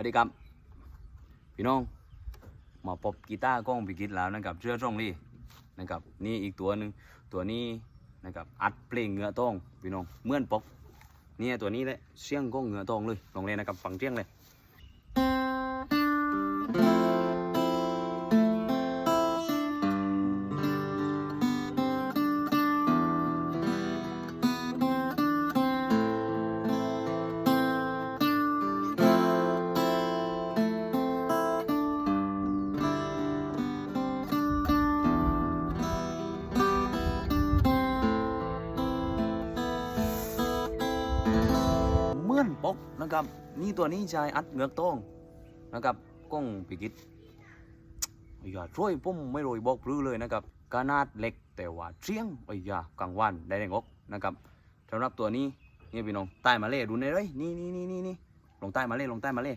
วัสดีครับ พี่น้องมาปบกีตาร์ก้องพิกิตแล้วนะครับเชื่อช่องรีนะครับนี่อีกตัวหนึ่งตัวนี้นะครับอัดเพลงเงือต้องพี่น้องเมื่อนปกเนี่ยตัวนี้แหละเสียงก้องเงือต้องเลยลองเลยนะครับฟังเสียงเลย มือนปกนะครับ นี่ตัวนี้ชายอัดเงือกต้องนะครับกล้องปิกิตอย่าช่วยผมไม่รวยบอกพลื้อเลยนะครับขนาดเล็กแต่ว่าเชียงไอ้ยากลางวันได้แรงอกนะครับสำหรับตัวนี้นี่พี่น้องใต้มาเล่ดูในเลยนี่นี่นี่นี่ลงใต้มาเล่ลงใต้มาเล่